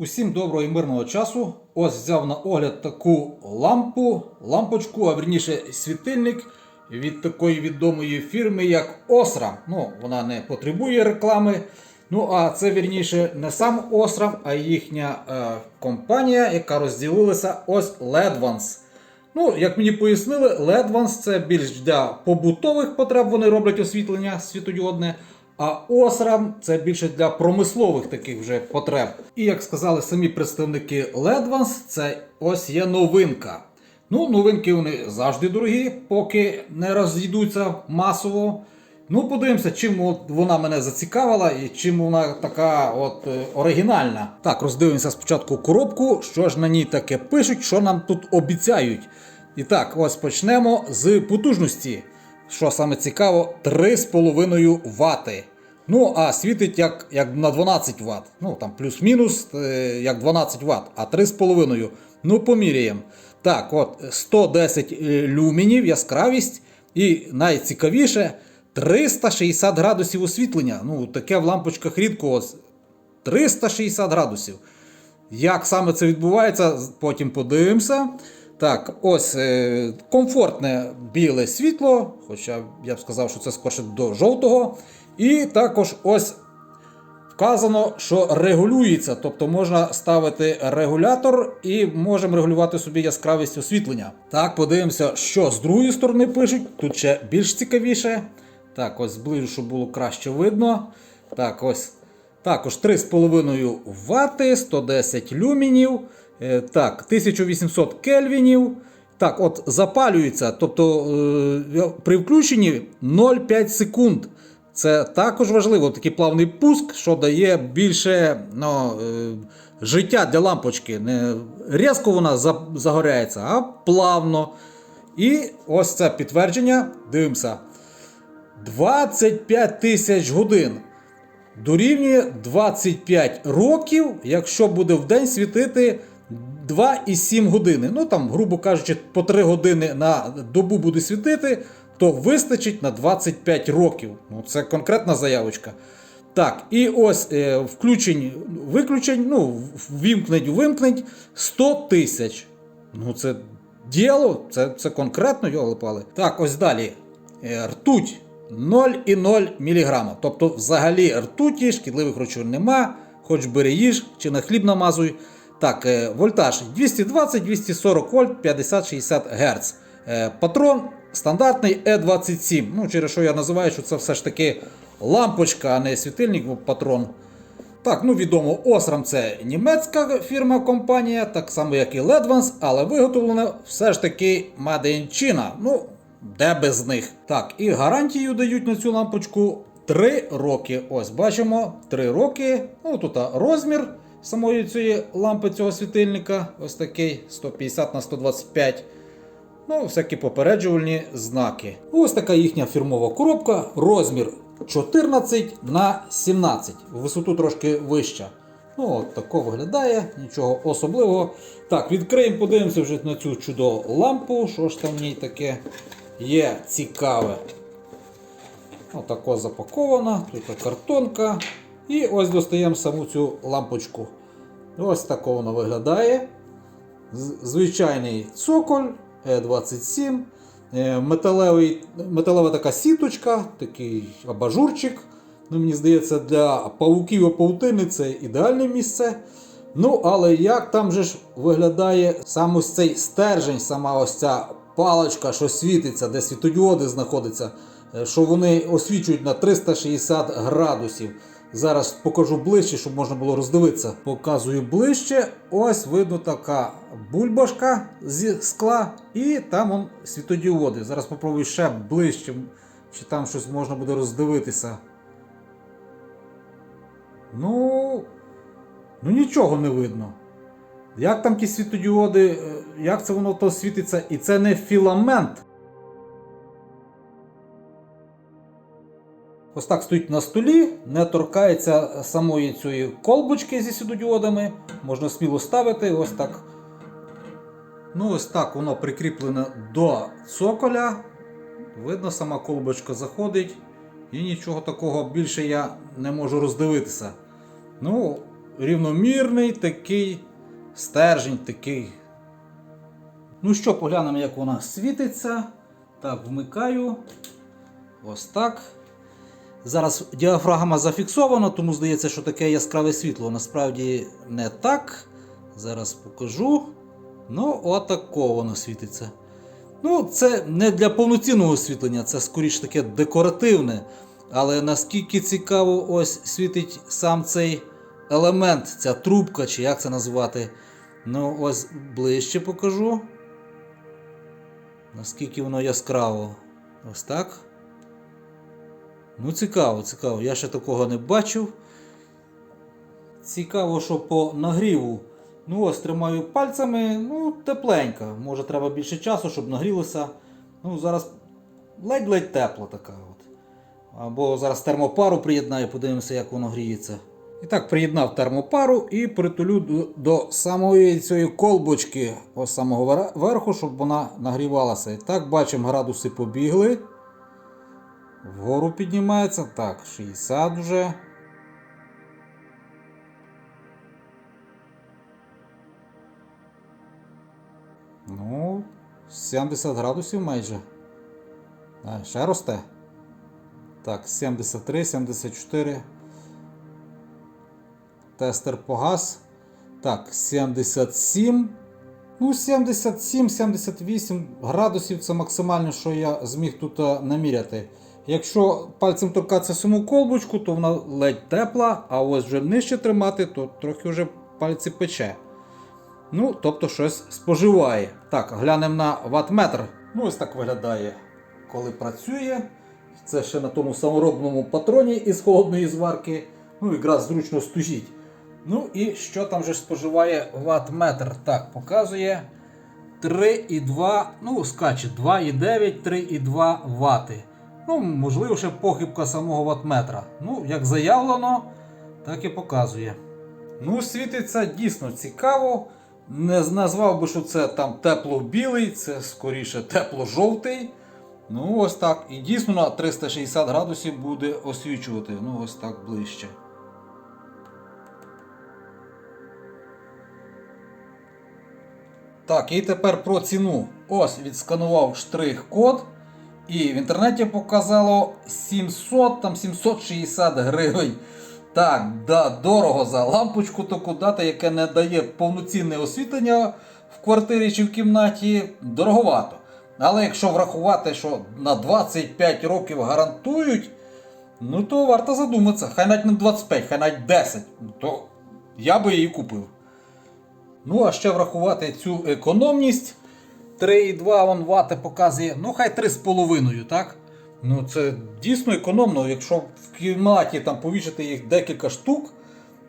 Усім доброго і мирного часу. Ось взяв на огляд таку лампу, лампочку, а верніше світильник від такої відомої фірми, як Osram. Ну, вона не потребує реклами. Ну, а це вірніше не сам Osram, а їхня е, компанія, яка розділилася ось Ledvance. Ну, як мені пояснили, Ledvance це більш для побутових потреб, вони роблять освітлення світодіодне. А Осрам це більше для промислових таких вже потреб. І як сказали самі представники Ledvance, це ось є новинка. Ну, новинки вони завжди дорогі, поки не розійдуться масово. Ну, подивимося, чим от вона мене зацікавила і чим вона така от е, оригінальна. Так, роздивимося спочатку коробку, що ж на ній таке пишуть, що нам тут обіцяють. І так, ось почнемо з потужності. Що саме цікаво, 3,5 Вт. Ну, а світить як, як на 12 Вт. Ну, там плюс-мінус е, як 12 Вт, а 3,5. Ну, поміряємо. Так, от 110 е, люмінів, яскравість. І найцікавіше 360 градусів освітлення. Ну, таке в лампочках рідко. ось 360 градусів. Як саме це відбувається, потім подивимося. Так, ось е, комфортне біле світло, хоча я б сказав, що це скорше до жовтого. І також ось вказано, що регулюється, тобто можна ставити регулятор і можемо регулювати собі яскравість освітлення. Так, подивимося, що з другої сторони пишуть. Тут ще більш цікавіше. Так, ось зближу, щоб було краще видно. Так, ось. Також 3,5 Вт, 110 люмінів. Е, Так, 1800 кельвінів. Так, от запалюється. Тобто е, при включенні 0,5 секунд. Це також важливо, такий плавний пуск, що дає більше ну, е, життя для лампочки. Не різко вона загоряється, а плавно. І ось це підтвердження. Дивимося. 25 тисяч годин дорівнює 25 років, якщо буде в день світити 2,7 години. Ну там, грубо кажучи, по 3 години на добу буде світити, то вистачить на 25 років. Ну, це конкретна заявочка. Так, і ось е, включень, виключень, ну, вімкнень, вимкнень 100 тисяч. Ну, це діло, це, це конкретно, йоли-пали. Так, ось далі. Е, Ртуть 0,0 мг. Тобто, взагалі ртуті, шкідливих речовин нема, хоч бери їж чи на хліб намазуй. Так, е, вольтаж 220-240 вольт 50-60 Гц. Е, Патрон стандартний E27. Ну, через що я називаю, що це все ж таки лампочка, а не світильник, патрон. Так, ну відомо, Osram це німецька фірма компанія, так само як і Ledvance, але виготовлена все ж таки China. Ну, де без них. Так, і гарантію дають на цю лампочку 3 роки. Ось бачимо, 3 роки. Ну тут розмір самої цієї лампи цього світильника. Ось такий 150 на 125. Ну, всякі попереджувальні знаки. Ось така їхня фірмова коробка. Розмір 14 на 17. В висоту трошки вища. Ну, от тако виглядає, нічого особливого. Так, відкриємо, подивимося вже на цю чудову лампу. Що ж там в ній таке є цікаве. Отако запакована, тут картонка. І ось достаємо саму цю лампочку. Ось тако воно виглядає. Звичайний цоколь Е27, е, металевий, металева така сіточка, такий абажурчик. Ну, мені здається, для павуків і паутини це ідеальне місце. Ну, але як там же ж виглядає сам ось цей стержень, сама ось ця паличка, що світиться, де світодіоди знаходяться, е, що вони освічують на 360 градусів. Зараз покажу ближче, щоб можна було роздивитися. Показую ближче. Ось видно така бульбашка зі скла, і там он світодіоди. Зараз попробую ще ближче, чи там щось можна буде роздивитися. Ну, ну нічого не видно. Як там ті світодіоди, е, як це воно то світиться? І це не філамент. Ось так стоїть на столі, не торкається самої цієї колбочки зі світодіодами. Можна сміло ставити. Ось так. Ну, ось так воно прикріплене до цоколя. Видно, сама колбочка заходить. І нічого такого більше я не можу роздивитися. Ну, рівномірний такий стержень такий. Ну що, поглянемо, як вона світиться. Так, вмикаю. Ось так. Зараз діафрагма зафіксована, тому здається, що таке яскраве світло. Насправді не так. Зараз покажу. Ну, отако воно світиться. Ну, це не для повноцінного освітлення, це скоріш таке декоративне. Але наскільки цікаво ось світить сам цей елемент, ця трубка, чи як це назвати. Ну, ось ближче покажу. Наскільки воно яскраво. Ось так. Ну, цікаво, цікаво. Я ще такого не бачив. Цікаво, що по нагріву. Ну, ось тримаю пальцями, ну, тепленька. Може треба більше часу, щоб нагрілося. Ну, зараз ледь-ледь тепла така. от. Або зараз термопару приєднаю, подивимося, як воно гріється. І так, приєднав термопару і притулю до, до самої цієї колбочки, ось самого верху, щоб вона нагрівалася. І так, бачимо, градуси побігли. Вгору піднімається. Так, 60 вже. Ну, 70 градусів майже. А, ще росте. Так, 73, 74. Тестер погас. Так, 77. Ну, 77-78 градусів це максимально, що я зміг тут наміряти. Якщо пальцем торкатися саму колбочку, то вона ледь тепла, а ось вже нижче тримати, то трохи вже пальці пече. Ну, тобто щось споживає. Так, глянемо на ватметр. Ну, ось так виглядає, коли працює. Це ще на тому саморобному патроні із холодної зварки. Ну, якраз зручно стоїть. Ну і що там же споживає ватметр? Так, показує 3,2, ну, скаче 2,9, 3,2 вати. Ну, можливо, ще похибка самого ватметра. Ну, як заявлено, так і показує. Ну, світиться дійсно цікаво. Не назвав би, що це там тепло-білий, це скоріше тепло-жовтий. Ну, ось так. І дійсно на 360 градусів буде освічувати. Ну, ось так ближче. Так, і тепер про ціну. Ось відсканував штрих-код. І в інтернеті показало 700 там 760 гривень. Так, да, дорого за лампочку таку дати, яке не дає повноцінне освітлення в квартирі чи в кімнаті, дороговато. Але якщо врахувати, що на 25 років гарантують, ну то варто задуматися. Хай навіть не 25, хай навіть 10, то я би її купив. Ну, а ще врахувати цю економність. 3,2 вон вати показує, ну хай 3,5, так? Ну це дійсно економно. Якщо в кімнаті там повішати їх декілька штук,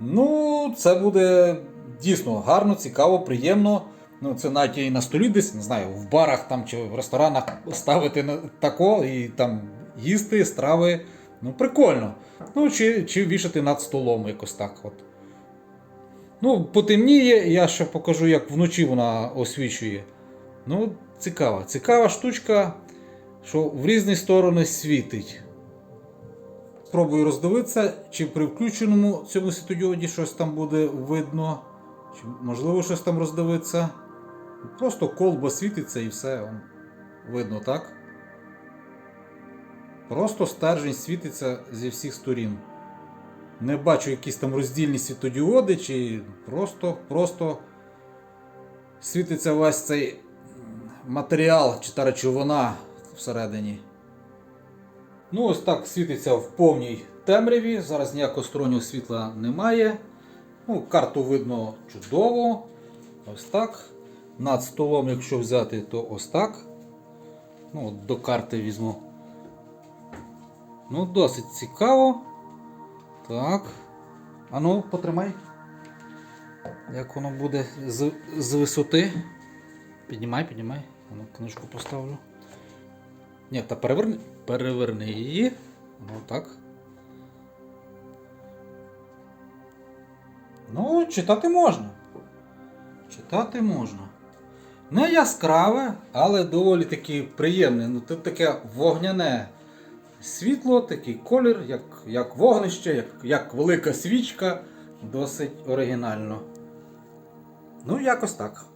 ну це буде дійсно гарно, цікаво, приємно. Ну, це навіть і на столі десь, не знаю, в барах там чи в ресторанах ставити тако і там їсти страви. Ну, прикольно. Ну, чи, чи вішати над столом якось так. от. Ну, потемніє, я ще покажу, як вночі вона освічує. Ну, цікава. Цікава штучка, що в різні сторони світить. Спробую роздивитися, чи при включеному цьому світодіоді щось там буде видно, чи можливо щось там роздивитися. Просто колба світиться і все видно, так? Просто стержень світиться зі всіх сторін. Не бачу якісь там роздільні світодіоди, чи просто, просто світиться весь цей матеріал чи та речовина всередині. Ну, ось так світиться в повній темряві. Зараз ніякого стороннього світла немає. Ну, Карту видно чудово. Ось так. Над столом, якщо взяти, то ось так. Ну, от До карти візьму. Ну, досить цікаво. Так. А ну, потримай. Як воно буде з, з висоти. Піднімай, піднімай. Ну, книжку поставлю. Ні, та переверни. Переверни її. Ну так. Ну, читати можна. Читати можна. Не яскраве, але доволі таки приємне. Ну, тут таке вогняне світло, такий колір, як, як вогнище, як, як велика свічка. Досить оригінально. Ну, якось так.